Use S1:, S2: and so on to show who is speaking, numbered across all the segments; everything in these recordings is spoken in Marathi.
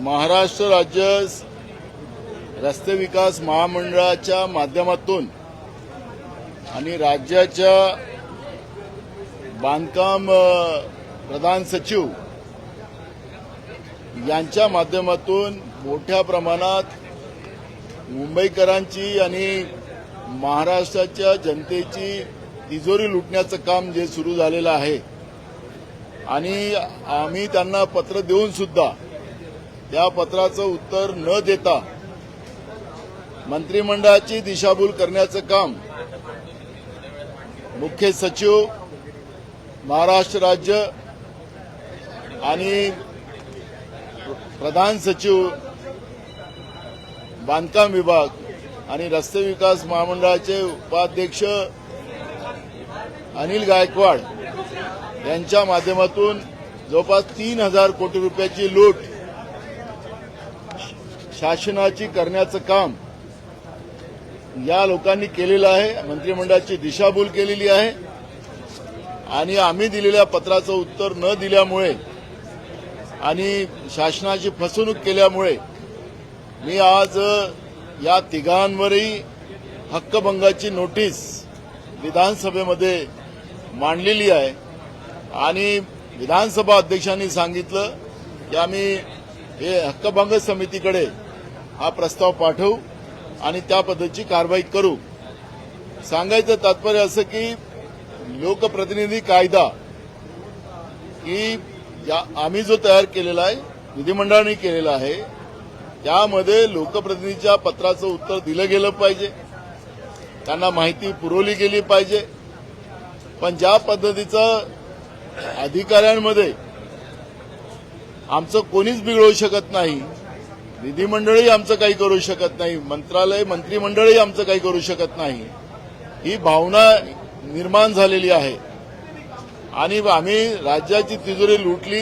S1: महाराष्ट्र राज्य रस्ते विकास महामंडळाच्या माध्यमातून आणि राज्याच्या बांधकाम प्रधान सचिव यांच्या माध्यमातून मोठ्या प्रमाणात मुंबईकरांची आणि महाराष्ट्राच्या जनतेची तिजोरी लुटण्याचं काम जे सुरू झालेलं आहे. आणि आम्ही त्यांना पत्र देऊन सुद्धा त्या पत्राचं उत्तर न देता मंत्रिमंडळाची दिशाभूल करण्याचं काम मुख्य सचिव महाराष्ट्र राज्य आणि प्रधान सचिव बांधकाम विभाग आणि रस्ते विकास महामंडळाचे उपाध्यक्ष अनिल गायकवाड यांच्या माध्यमातून जवळपास तीन हजार कोटी रुपयाची लूट शासनाची करण्याचं काम या लोकांनी केलेलं आहे. मंत्रिमंडळाची दिशाभूल केलेली आहे. आणि आम्ही दिलेल्या पत्राचं उत्तर न दिल्यामुळे आणि शासनाची फसवणूक केल्यामुळे मी आज या तिघांवरही हक्कभंगाची नोटीस विधानसभेमध्ये मांडलेली आहे. आणि विधानसभा अध्यक्षांनी सांगितलं की आम्ही हे हक्कभंग समितीकडे हा प्रस्ताव पाठवू आणि त्या पद्धतीची कारवाई करू. सांगायचं तात्पर्य असं की लोकप्रतिनिधी कायदा की या आम्ही जो तयार केलेला आहे विधिमंडळाने केलेला आहे त्यामध्ये लोकप्रतिनिधीच्या पत्राचं उत्तर दिलं गेलं पाहिजे. त्यांना माहिती पुरवली गेली पाहिजे. पण ज्या पद्धतीचं अधिकाऱ्यांमध्ये आमचं कोणीच बिघडवू शकत नाही विधिमंडळही आमचं काही करू शकत नाही. मंत्रालय मंत्रिमंडळही आमचं काही करू शकत नाही. ही भावना निर्माण झालेली आहे. आणि आम्ही राज्याची तिजोरी लुटली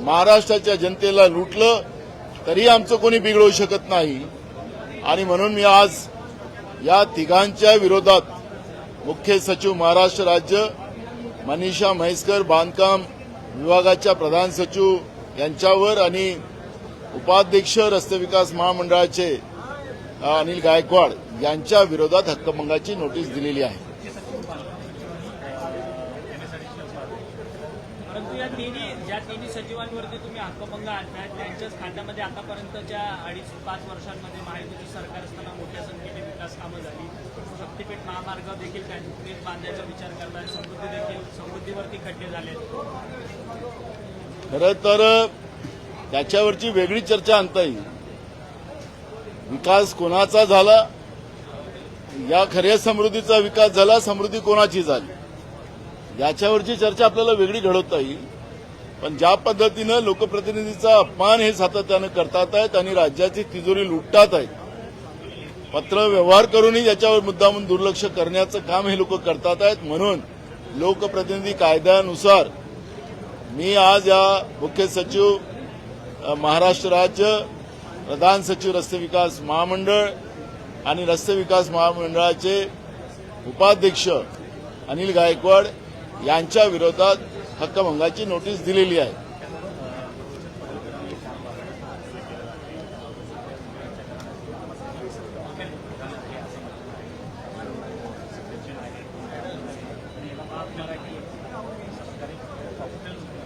S1: महाराष्ट्राच्या जनतेला लुटलं तरी आमचं कोणी बिघडवू शकत नाही. आणि म्हणून मी आज या तिघांच्या विरोधात मुख्य सचिव महाराष्ट्र राज्य मनीषा म्हैसकर बांधकाम विभागाच्या प्रधान सचिव यांच्यावर आणि उपाध्यक्ष रस्ते विकास महामंडळाचे अनिल गायकवाड यांच्या विरोधात हक्कभंगाची नोटीस दिलेली आहे.
S2: परंतु या तिन्ही ज्या तिन्ही सचिवांवरती तुम्ही हक्कभंग आणताय त्यांच्याच खात्यामध्ये आतापर्यंतच्या अडीच पाच वर्षांमध्ये महायुतीचं सरकार असताना मोठ्या संख्येने विकास कामं झाली. शक्तीपीठ महामार्ग देखील त्यांनी बांधायचा विचार करताय समृद्धी देखील समृद्धीवरती खड्डे झाले
S1: खरं तर त्याच्यावरची वेगळी चर्चा आणता येईल. विकास कोणाचा झाला? या खऱ्या समृद्धीचा विकास झाला समृद्धी कोणाची झाली? याच्यावरची चर्चा आपल्याला वेगळी घडवता येईल. पण ज्या पद्धतीनं लोकप्रतिनिधीचा अपमान हे सातत्यानं करतात आहेत आणि राज्याची तिजोरी लुटतात आहेत पत्र व्यवहार करूनही याच्यावर मुद्दामून दुर्लक्ष करण्याचं काम हे लोक करतात आहेत. म्हणून लोकप्रतिनिधी कायद्यानुसार मी आज या मुख्य सचिव महाराष्ट्र राज्य प्रधान सचिव रस्ते विकास महामंडळ आणि रस्ते विकास महामंडळाचे उपाध्यक्ष अनिल गायकवाड यांच्या विरोधात हक्कभंगाची नोटीस दिलेली आहे.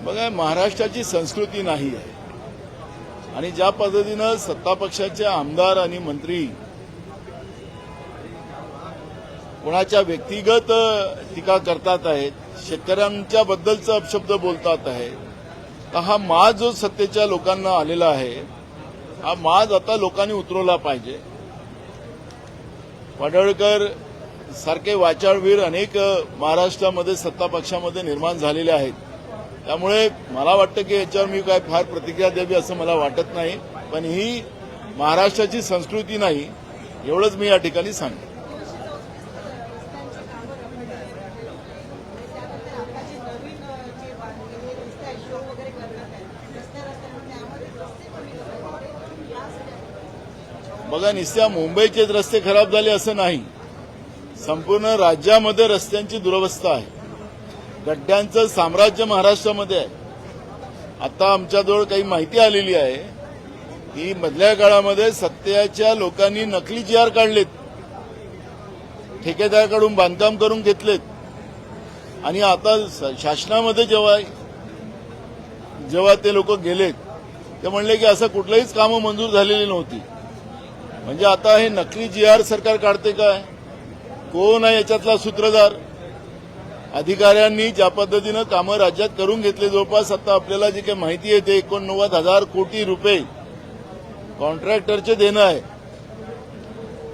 S1: बघा महाराष्ट्राची संस्कृती नाही आहे. आणि ज्या पद्धतीनं सत्ता पक्षाचे आमदार आणि मंत्री कोणाच्या व्यक्तिगत टीका करतात आहेत शेतकऱ्यांच्या बद्दलचा अपशब्द बोलतात आहेत तर हा माज जो सत्तेच्या लोकांना आलेला आहे हा माज आता लोकांनी उतरवला पाहिजे. पडळकर सारखे वाचाळवीर अनेक महाराष्ट्रामध्ये सत्ता पक्षामध्ये निर्माण झालेले आहेत. त्यामुळे मला वाटतं की याच्यावर मी काय फार प्रतिक्रिया द्यावी असं मला वाटत नाही. पण ही महाराष्ट्राची संस्कृती नाही एवढंच मी या ठिकाणी सांगतो बघा निस्त्या मुंबईचेच रस्ते खराब झाले असं नाही. संपूर्ण राज्यामध्ये रस्त्यांची दुरवस्था आहे. गड्ड्यांचं साम्राज्य महाराष्ट्रामध्ये आहे. आता आमच्याजवळ काही माहिती आलेली आहे की मधल्या काळामध्ये सत्याच्या लोकांनी नकली जी आर काढलेत ठेकेदाराकडून बांधकाम करून घेतलेत. आणि आता शासनामध्ये जेव्हा जेव्हा ते लोक गेलेत ते म्हणले की असं कुठलंहीच कामं मंजूर झालेली नव्हती. म्हणजे आता हे नकली जी आर सरकार काढते काय? कोण आहे याच्यातला सूत्रधार? अधिकाऱ्यांनी ज्या पद्धतीनं कामं राज्यात करून घेतले जवळपास आता आपल्याला जी काही माहिती आहे ते एकोणनव्वद हजार कोटी रुपये कॉन्ट्रॅक्टरचे देणं आहे.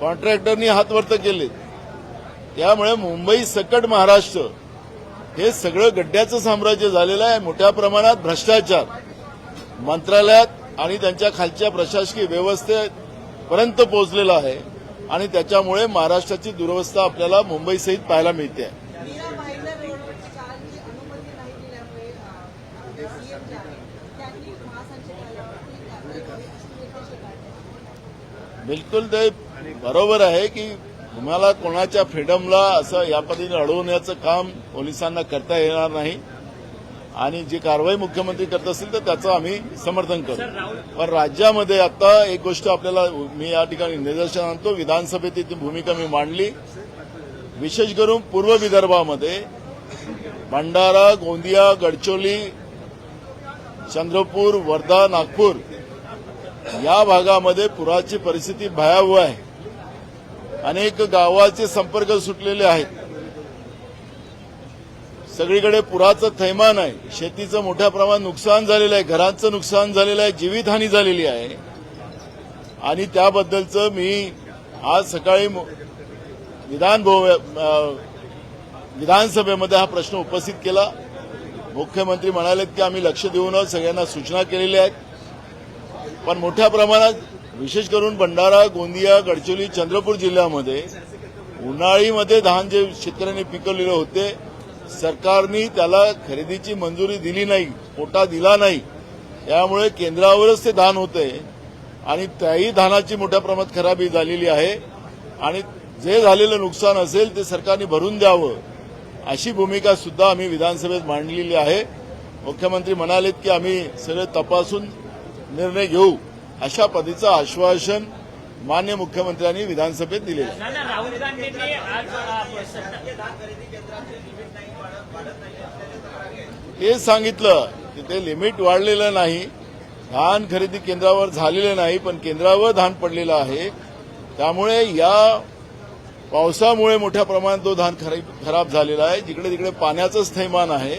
S1: कॉन्ट्रॅक्टरनी हातवर्त केले. त्यामुळे मुंबई सकट महाराष्ट्र हे सगळं गड्ड्याचं साम्राज्य झालेलं आहे. मोठ्या प्रमाणात भ्रष्टाचार मंत्रालयात आणि त्यांच्या खालच्या प्रशासकीय व्यवस्थेपर्यंत पोहोचलेला आहे. आणि त्याच्यामुळे महाराष्ट्राची दुरवस्था आपल्याला मुंबईसहित पाहायला मिळते.
S3: आहे
S1: बिलकुल ते बरोबर आहे की तुम्हाला कोणाच्या फ्रीडमला असं या पद्धतीने अडवण्याचं काम पोलिसांना करता येणार नाही. आणि जी कारवाई मुख्यमंत्री करत असतील तर त्याचं आम्ही समर्थन करू. पण राज्यामध्ये आता एक गोष्ट आपल्याला मी या ठिकाणी निदर्शन आणतो. विधानसभेत ती भूमिका मी मांडली. विशेष करून पूर्व विदर्भामध्ये भंडारा गोंदिया गडचोली चंद्रपूर वर्धा नागपूर या भागामध्ये पुराची परिस्थिती भयावह आहे. अनेक गावाचे संपर्क सुटलेले आहेत. सगळीकडे पुराचं थैमान आहे. शेतीचं मोठ्या प्रमाणात नुकसान झालेलं आहे. घरांचं नुकसान झालेलं आहे. जीवितहानी झालेली आहे. आणि त्याबद्दलचं मी आज सकाळी विधान विधानसभेमध्ये हा प्रश्न उपस्थित केला. मुख्यमंत्री म्हणालेत की आम्ही लक्ष देऊनच सगळ्यांना सूचना केलेल्या आहेत. पण मोठ्या प्रमाणात विशेष करून भंडारा गोंदिया गडचिरोली चंद्रपूर जिल्ह्यामध्ये उन्हाळीमध्ये धान जे शेतकऱ्यांनी पिकवलेले होते सरकारने त्याला खरेदीची मंजुरी दिली नाही कोटा दिला नाही. त्यामुळे केंद्रावरच ते धान होते आणि त्याही धानाची मोठ्या प्रमाणात खराबी झालेली आहे. आणि जे झालेलं नुकसान असेल ते सरकारने भरून द्यावं. अशी भूमिका सुद्धा आम्ही विधानसभेत मांडलेली आहे. मुख्यमंत्री म्हणालेत की आम्ही सगळे तपासून निर्णय घेऊ अशा पद्धतीचं आश्वासन मान्य मुख्यमंत्र्यांनी विधानसभेत
S2: सत्ता-
S1: हे सांगितलं की ते लिमिट वाढलेलं नाही धान खरेदी केंद्रावर झालेलं नाही पण केंद्रावर धान पडलेलं आहे. त्यामुळे या पावसामुळे मोठ्या प्रमाणात तो धान खराब खराब झालेला आहे. जिकडे तिकडे पाण्याचंच थैमान आहे.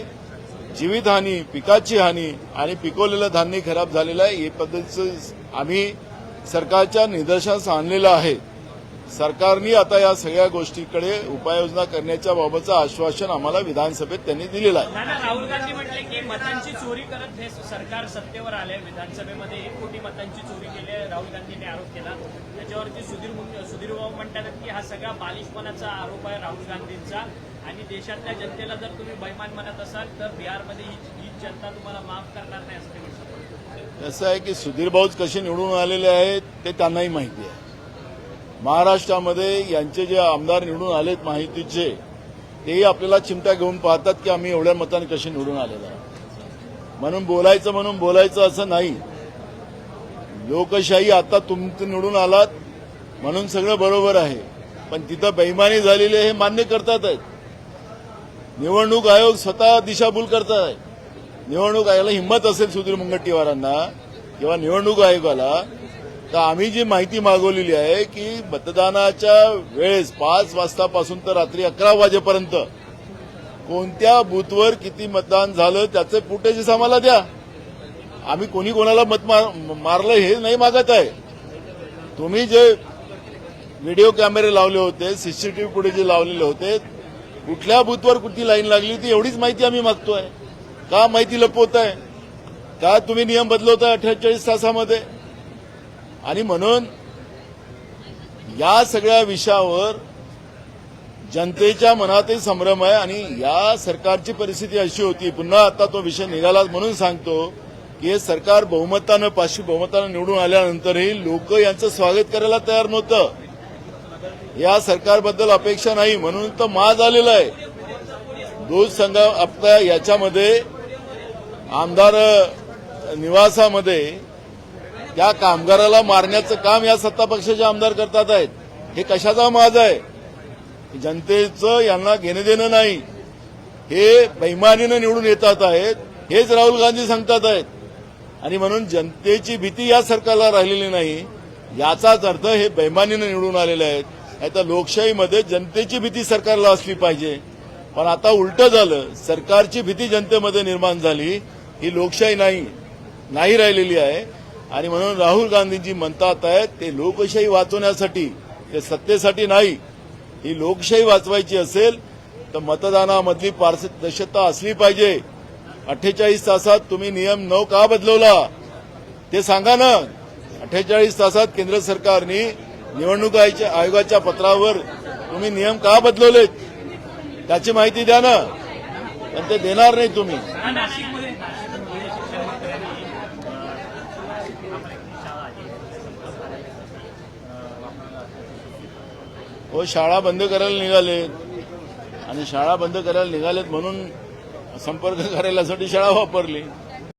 S1: जीवितहानी पिकाची हानी आणि पिकवलेलं धान्य खराब झालेलं आहे. हे पद्धतीचं आम्ही सरकारच्या निदर्शनास आणलेलं आहे. सरकारने आता या सगळ्या गोष्टीकडे उपाययोजना करण्याच्या बाबतचं आश्वासन आम्हाला विधानसभेत त्यांनी दिलेलं आहे.
S2: राहुल गांधी म्हटले की मतांची चोरी करत हे सरकार सत्तेवर आले विधानसभेमध्ये एक कोटी मतांची चोरी केली आहे. राहुल गांधींनी आरोप केला. त्याच्यावरती सुधीर सुधीर भाऊ म्हणतात की हा सगळा बालिशपणाचा आरोप आहे राहुल गांधींचा. आणि देशातल्या जनतेला जर तुम्ही बैमान म्हणत असाल तर बिहारमध्ये ही ही जनता तुम्हाला माफ करणार नाही असं ते म्हणतात.
S1: कसं आहे की सुधीर भाऊच कसे निवडून आलेले आहेत ते त्यांनाही माहिती आहे. महाराष्ट्रामध्ये यांचे जे आमदार निवडून आलेत माहितीचे तेही आपल्याला चिमटा घेऊन पाहतात की आम्ही एवढ्या मताने कसे निवडून आलेलो आहे म्हणून बोलायचं म्हणून बोलायचं असं नाही. लोकशाही आता तुमचं निवडून आलात म्हणून सगळं बरोबर आहे. पण तिथं बेईमानी झालेली हे मान्य करतात. आहेत निवडणूक आयोग स्वतः दिशाभूल करतात. आहे निवडणूक आयोगाला हिंमत असेल सुधीर मुनगंटीवारांना किंवा निवडणूक आयोगाला तर आम्ही जी माहिती मागवलेली आहे की मतदानाच्या वेळेस पाच वाजतापासून तर रात्री अकरा वाजेपर्यंत कोणत्या बूथवर किती मतदान झालं त्याचे फुटेजेस आम्हाला द्या. आम्ही कोणी कोणाला मत मारलं हे नाही मागत आहे. तुम्ही जे व्हिडिओ कॅमेरे लावले होते सीसीटीव्ही पुढे जे लावलेले होते कुठल्या बूथवर कुठली लाईन लागली ती एवढीच माहिती आम्ही मागतोय. का माहिती लपवत आहे का तुम्ही नियम बदलवताय अठ्ठेचाळीस तासामध्ये? आणि म्हणून या सगळ्या विषयावर जनतेच्या मनातही संभ्रम आहे आणि या सरकारची परिस्थिती अशी होती पुन्हा आता तो विषय निघाला म्हणून सांगतो की हे सरकार बहुमतानं पाचशे बहुमतानं निवडून आल्यानंतरही लोक यांचं स्वागत करायला तयार नव्हतं. या सरकारबद्दल अपेक्षा नाही म्हणून तर माज आलेला आहे. दूध संघ आपल्या याच्यामध्ये आमदार निवासामध्ये त्या कामगाराला मारण्याचं काम या सत्ता पक्षाचे आमदार करतात आहेत. हे कशाचा माज आहे? जनतेचं यांना घेणं देणं नाही. हे बैमानीनं निवडून येतात आहेत. हेच राहुल गांधी सांगतात आहेत. आणि म्हणून जनतेची भीती या सरकारला राहिलेली नाही. याचाच अर्थ हे बैमानीनं निवडून आलेले आहेत. आता तर लोकशाहीमध्ये जनतेची भीती सरकारला असली पाहिजे. पण आता उलटं झालं. सरकारची भीती जनतेमध्ये निर्माण झाली. ही लोकशाही नाही. नाही राहिलेली आहे. आणि म्हणून राहुल गांधीजी म्हणतात आहेत ते लोकशाही वाचवण्यासाठी ते सत्तेसाठी नाही. ही लोकशाही वाचवायची असेल तर मतदानामधली पारदर्शकता असली पाहिजे. अठ्ठेचाळीस तासात तुम्ही नियम नऊ का बदलवला? ते सांगा ना. अठ्ठेचाळीस तासात केंद्र सरकारने निवडणूक आयोगाच्या पत्रावर तुम्ही नियम का बदलवलेत? त्याची माहिती द्या ना. पण ते देणार नाही तुम्ही. हो शाळा बंद करायला निघालेत. आणि शाळा बंद करायला निघालेत म्हणून संपर्क कार्यालयासाठी शाळा वापरली.